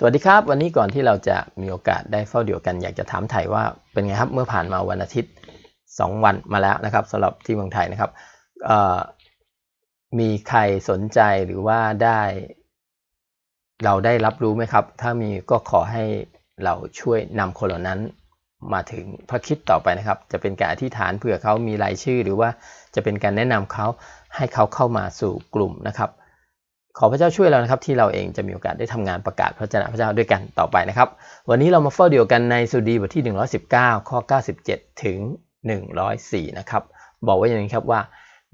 สวัสดีครับ วันนี้ก่อนที่เราจะมีโอกาสได้เฝ้าเดี่ยวกัน อยากจะถามไถ่ว่าเป็นไงครับเมื่อผ่านมาวันอาทิตย์ 2 วันมาแล้วนะครับสำหรับที่เมืองไทยนะครับมีใครสนใจหรือว่าได้ เราได้รับรู้ไหมครับ ถ้ามีก็ขอให้เราช่วยนำคนเหล่านั้นมาถึงพระคิดต่อไปนะครับ จะเป็นการอธิษฐานเผื่อเขามีรายชื่อ หรือว่าจะเป็นการแนะนำเขาให้เขาเข้ามาสู่กลุ่มนะครับ ขอพระเจ้าช่วยเรานะครับที่เราเองจะมีโอกาสได้ทำงานประกาศพระเจ้าพระเจ้าด้วยกันต่อไปนะครับ วันนี้เรามาเฝ้าเดียวกันในสุดีบทที่ 119 ข้อ 97 ถึง 104 นะครับ บอกไว้อย่างนี้ครับว่า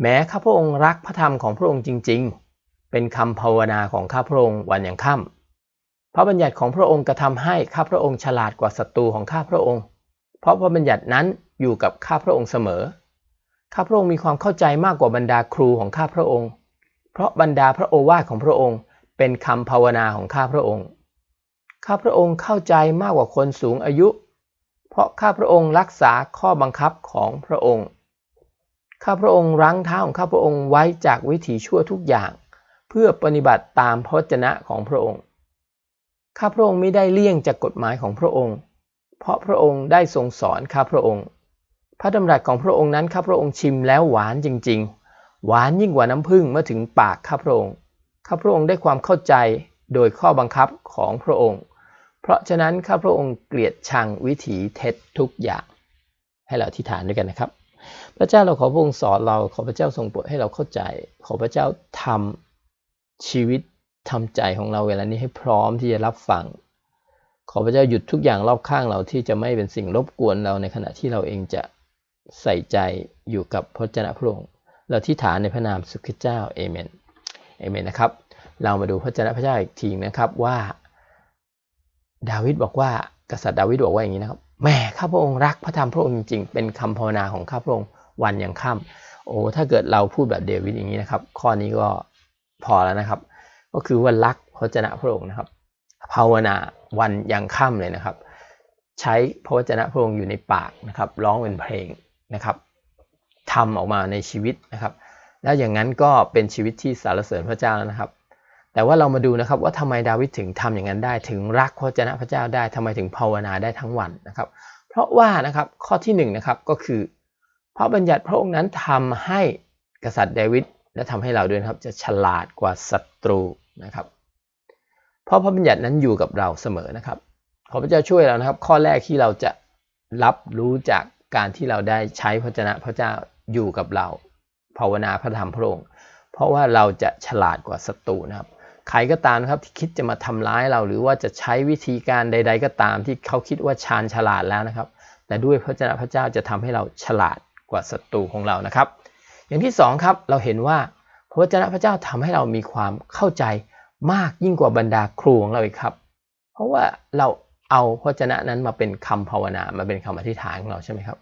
แม้ข้าพระองค์รักพระธรรมของพระองค์จริง ๆ เป็นคำภาวนาของข้าพระองค์วันอย่างค่ำพระบัญญัติของพระองค์กระทำให้ข้าพระองค์ฉลาดกว่าศัตรูของข้าพระองค์ เพราะพระบัญญัตินั้นอยู่กับข้าพระองค์เสมอ ข้าพระองค์มีความเข้าใจมากกว่าบรรดาครูของข้าพระองค์ เพราะบรรดาพระโอวาทของพระองค์ เป็นคำภาวนาของข้าพระองค์ ข้าพระองค์เข้าใจมากกว่าคนสูงอายุ เพราะข้าพระองค์รักษาข้อบังคับของพระองค์ ข้าพระองค์รั้งเท้าของข้าพระองค์ไว้จากวิถีชั่วทุกอย่าง เพื่อปฏิบัติตามพระจนะของพระองค์ ข้าพระองค์ไม่ได้เลี่ยงจากกฎหมายของพระองค์ เพราะพระองค์ได้ทรงสอนข้าพระองค์ พระดำรัสของพระองค์นั้นข้าพระองค์ชิมแล้วหวานจริง ๆ หวานยิ่งกว่าน้ำผึ้งเมื่อถึงปากข้าพระองค์ข้าพระองค์ได้ความเข้าใจโดยข้อบังคับของพระองค์ เพราะฉะนั้นข้าพระองค์เกลียดชังวิถีเท็จทุกอย่าง ให้เราอธิษฐานด้วยกันนะครับ พระเจ้าเราขอพระองค์สอนเราขอพระเจ้าทรงโปรดให้เราเข้าใจ ขอพระเจ้าทำชีวิตทำใจของเราเวลานี้ให้พร้อมที่จะรับฟัง ขอพระเจ้าหยุดทุกอย่างรอบข้างเราที่จะไม่เป็นสิ่งรบกวนเราในขณะที่เราเองจะใส่ใจอยู่กับพระเจ้าพระองค์ เราที่ฐานในพระนามสุขเจ้าเอเมนเอเมนนะครับ เรามาดูพระเจ้าพระเจ้าอีกทีนะครับว่าดาวิดบอกว่ากษัตริย์ดาวิดบอกว่าอย่างนี้นะครับแม่ข้าพระองค์รักพระธรรมพระองค์จริงๆ เป็นคำภาวนาของข้าพระองค์วันยังค่ำโอ้ถ้าเกิดเราพูดแบบเดวิดอย่างนี้นะครับ ข้อนี้ก็พอแล้วนะครับ ก็คือว่ารักพระเจ้าพระองค์นะครับ ภาวนาวันยังค่ำเลยนะครับ ใช้พระวจนะพระองค์อยู่ในปากนะครับ ร้องเป็นเพลงนะครับ ทำออกมาในชีวิตนะครับ แล้วอย่างนั้นก็เป็นชีวิตที่สารเสริญพระเจ้าแล้วนะครับ แต่ว่าเรามาดูนะครับว่าทำไมดาวิดถึงทำอย่างนั้นได้ ถึงรักพระเจ้าพระเจ้าได้ทำไมถึงภาวนาได้ทั้งวันนะครับ เพราะว่านะครับข้อที่1นนะครับก็คือ พระบัญญัติพระองค์นั้นทำให้กษัตริย์ดาวิดและทำให้เราด้วยครับจะฉลาดกว่าศัตรูนะครับเพราะพระบัญญัตินั้นอยู่กับเราเสมอนะครับ ขอพระเจ้าช่วยเรานะครับ ข้อแรกที่เราจะรับรู้จากการที่เราได้ใช้พระเจ้าพระเจ้า อยู่กับเราภาวนาพระธรรมพระองค์เพราะว่าเราจะฉลาดกว่าศัตรูนะครับ ใครก็ตามนะครับที่คิดจะมาทำร้ายเรา หรือว่าจะใช้วิธีการใด ๆ ก็ตามที่เขาคิดว่าชาญฉลาดแล้วนะครับ แต่ด้วยพระเจ้าพระเจ้าจะทำให้เราฉลาดกว่าศัตรูของเรานะครับ อย่างที่2ครับเราเห็นว่าพระเจ้าพระเจ้าทำให้เรามีความเข้าใจมากยิ่งกว่าบรรดาครูของเราอีกครับ เพราะว่าเราเอาพระเจ้านั้นมาเป็นคำภาวนามาเป็นคำอธิษฐานของเราใช่ไหมครับ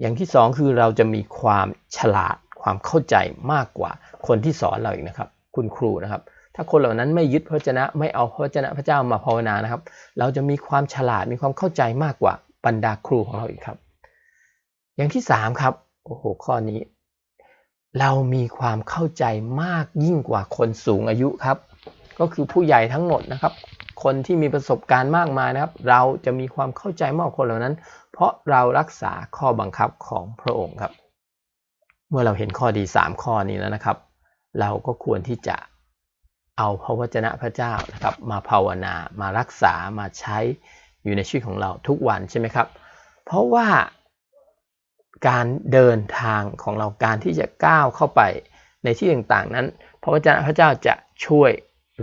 อย่างที่สองคือเราจะมีความฉลาดความเข้าใจมากกว่าคนที่สอนเราอีกนะครับ คุณครูนะครับ ถ้าคนเหล่านั้นไม่ยึดพระเจ้าไม่เอาพระเจ้าพระเจ้ามาภาวนานะครับ เราจะมีความฉลาดมีความเข้าใจมากกว่าบรรดาครูของเราอีกครับ อย่างที่สามครับโอ้โหข้อนี้ เรามีความเข้าใจมากยิ่งกว่าคนสูงอายุครับ ก็คือผู้ใหญ่ทั้งหมดนะครับ คนที่มีประสบการณ์มากมายนะครับ เราจะมีความเข้าใจมากกว่าคนเหล่านั้น เพราะเรารักษาข้อบังคับของพระองค์ครับ เมื่อเราเห็นข้อดี 3 ข้อนี้แล้วนะครับ เราก็ควรที่จะเอาพระวจนะพระเจ้านะครับ มาภาวนามารักษามาใช้อยู่ในชีวิตของเราทุกวันใช่ไหมครับ เพราะว่าการเดินทางของเราการที่จะก้าวเข้าไปในที่ต่างๆนั้น พระวจนะพระเจ้าจะช่วย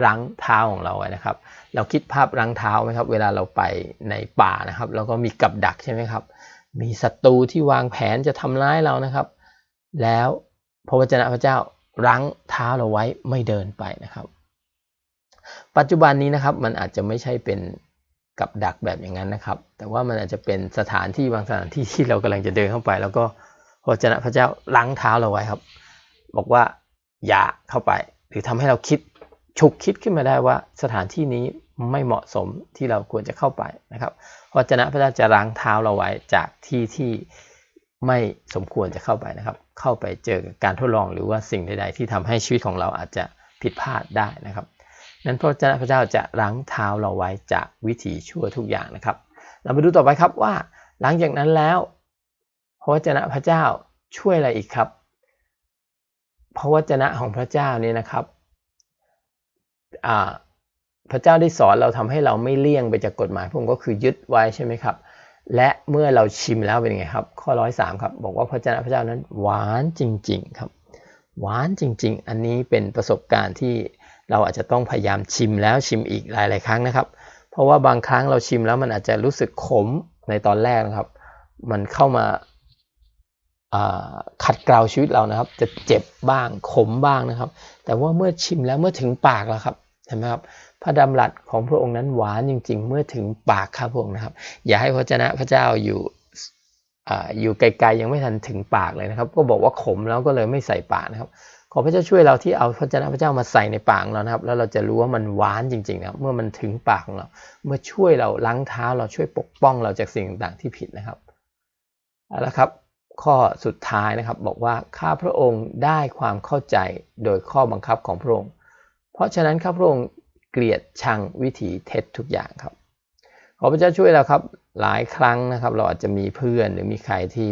รั้งเท้าของเราไว้นะครับ เราคิดภาพรั้งเท้าไหมครับ เวลาเราไปในป่านะครับ แล้วก็มีกับดักใช่ไหมครับ มีศัตรูที่วางแผนจะทำร้ายเรานะครับ แล้วพระวจนะพระเจ้ารั้งเท้าเราไว้ไม่เดินไปนะครับ ปัจจุบันนี้นะครับมันอาจจะไม่ใช่เป็นกับดักแบบอย่างนั้นนะครับ แต่ว่ามันอาจจะเป็นสถานที่บางสถานที่ที่เรากำลังจะเดินเข้าไป แล้วก็พระวจนะพระเจ้ารั้งเท้าเราไว้ครับ บอกว่าอย่าเข้าไป หรือทำให้เราคิด ฉุกคิดขึ้นมาได้ว่าสถานที่นี้ไม่เหมาะสมที่เราควรจะเข้าไปนะครับพระเจ้าพระเจ้าจะล้างเท้าเราไว้จากที่ที่ไม่สมควรจะเข้าไปนะครับ เข้าไปเจอการทดลองหรือว่าสิ่งใด ๆ ที่ทำให้ชีวิตของเราอาจจะผิดพลาดได้นะครับ นั้นพระเจ้าพระเจ้าจะล้างเท้าเราไว้จากวิถีชั่วทุกอย่างนะครับ เรามาดูต่อไปครับว่าหลังจากนั้นแล้วพระวจนะพระเจ้าช่วยอะไรอีกครับ พระวจนะของพระเจ้านี่นะครับ พระเจ้าได้สอนเราทำให้เราไม่เลี่ยงไปจากกฎหมายพระองค์ก็คือยึดไว้ใช่ไหมครับ และเมื่อเราชิมแล้วเป็นไงครับ ข้อร้อยสามครับ บอกว่าพระเจ้าพระเจ้านั้นหวานจริง ๆ ครับ หวานจริง ๆ อันนี้เป็นประสบการณ์ที่เราอาจจะต้องพยายามชิมแล้วชิมอีกหลาย ๆ ครั้งนะครับ เพราะว่าบางครั้งเราชิมแล้วมันอาจจะรู้สึกขมในตอนแรกนะครับ มันเข้ามาขัดเกลาชีวิตเรานะครับ จะเจ็บบ้างขมบ้างนะครับ แต่ว่าเมื่อชิมแล้วเมื่อถึงปากแล้วครับ นไหมครับ พระดำรัสของพระองค์นั้นหวานจริง ๆ เมื่อถึงปากครับพระองค์นะครับ อย่าให้พระเจ้าพระเจ้าอยู่อยู่ไกลๆยังไม่ทันถึงปากเลยนะครับ ก็บอกว่าขมแล้วก็เลยไม่ใส่ปากนะครับ ขอพระเจ้าช่วยเราที่เอาพระเจ้าพระเจ้ามาใส่ในปากเรานะครับ แล้วเราจะรู้ว่ามันหวานจริงๆนะครับเมื่อมันถึงปากของเรา เมื่อช่วยเราล้างเท้าเราช่วยปกป้องเราจากสิ่งต่างๆที่ผิดนะครับเอาละครับข้อสุดท้ายนะครับบอกว่าข้าพระองค์ได้ความเข้าใจโดยข้อบังคับของพระองค์ เพราะฉะนั้นข้าพระองค์เกลียดชังวิถีเท็จทุกอย่างครับขอพระเจ้าช่วยเราครับหลายครั้งนะครับ เราอาจจะมีเพื่อนหรือมีใครที่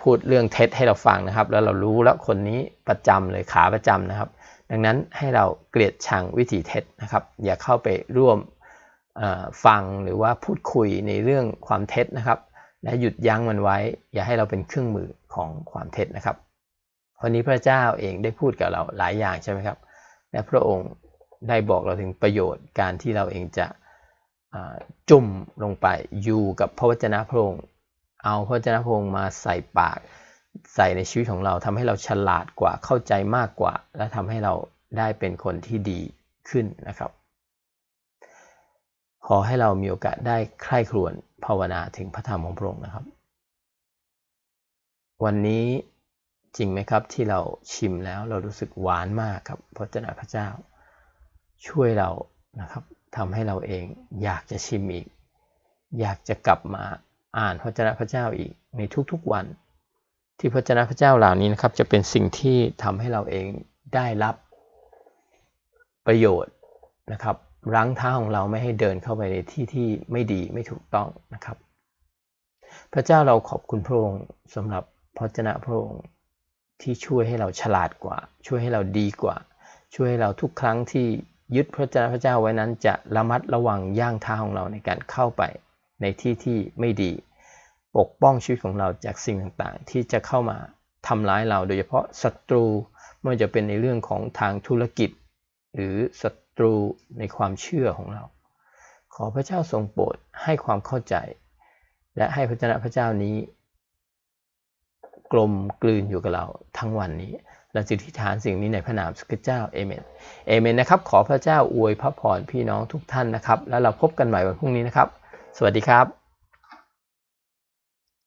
พูดเรื่องเท็จให้เราฟังนะครับ แล้วเรารู้แล้วคนนี้ประจำเลยขาประจำนะครับ ดังนั้นให้เราเกลียดชังวิถีเท็จนะครับ อย่าเข้าไปร่วมฟังหรือว่าพูดคุยในเรื่องความเท็จนะครับ และหยุดยั้งมันไว้ อย่าให้เราเป็นเครื่องมือของความเท็จนะครับวันนี้พระเจ้าเองได้พูดกับเราหลายอย่างใช่ไหมครับ และพระองค์ได้บอกเราถึงประโยชน์การที่เราเองจะจุ่มลงไปอยู่กับพระวจนะพระองค์ เอาพระวจนะพระองค์มาใส่ปาก ใส่ในชีวิตของเราทำให้เราฉลาดกว่าเข้าใจมากกว่า และทำให้เราได้เป็นคนที่ดีขึ้นนะครับ ขอให้เรามีโอกาสได้ใคร่ครวญภาวนาถึงพระธรรมของพระองค์นะครับ วันนี้ จริงไหมครับที่เราชิมแล้วเรารู้สึกหวานมากครับพระเจ้าพระเจ้า ช่วยเรานะครับทำให้เราเองอยากจะชิมอีก อยากจะกลับมาอ่านพระเจ้าพระเจ้าอีกในทุกๆวัน ที่พระเจ้าพระเจ้าเหล่านี้นะครับ จะเป็นสิ่งที่ทำให้เราเองได้รับประโยชน์นะครับรั้งเท้าของเราไม่ให้เดินเข้าไปในที่ที่ไม่ดีไม่ถูกต้องนะครับ พระเจ้าเราขอบคุณพระองค์สำหรับพระเจ้าพระองค์ ที่ช่วยให้เราฉลาดกว่า ช่วยให้เราดีกว่า ช่วยให้เราทุกครั้งที่ยึดพระเจ้าพระเจ้าไว้นั้นจะระมัดระวังย่างเท้าของเราในการเข้าไปในที่ที่ไม่ดี ปกป้องชีวิตของเราจากสิ่งต่างๆ ที่จะเข้ามาทำร้ายเราโดยเฉพาะศัตรูไม่ว่าจะเป็นในเรื่องของทางธุรกิจ หรือศัตรูในความเชื่อของเรา ขอพระเจ้าทรงโปรดให้ความเข้าใจ และให้พระเจ้าพระเจ้านี้ กลมกลืนอยู่กับเราทั้งวันนี้ เราจะทิฏฐานสิ่งนี้ในพระนามสุขเจ้าเอเมนเอเมนนะครับขอพระเจ้าอวยพระพรพี่น้องทุกท่านนะครับ แล้วเราพบกันใหม่วันพรุ่งนี้นะครับ สวัสดีครับ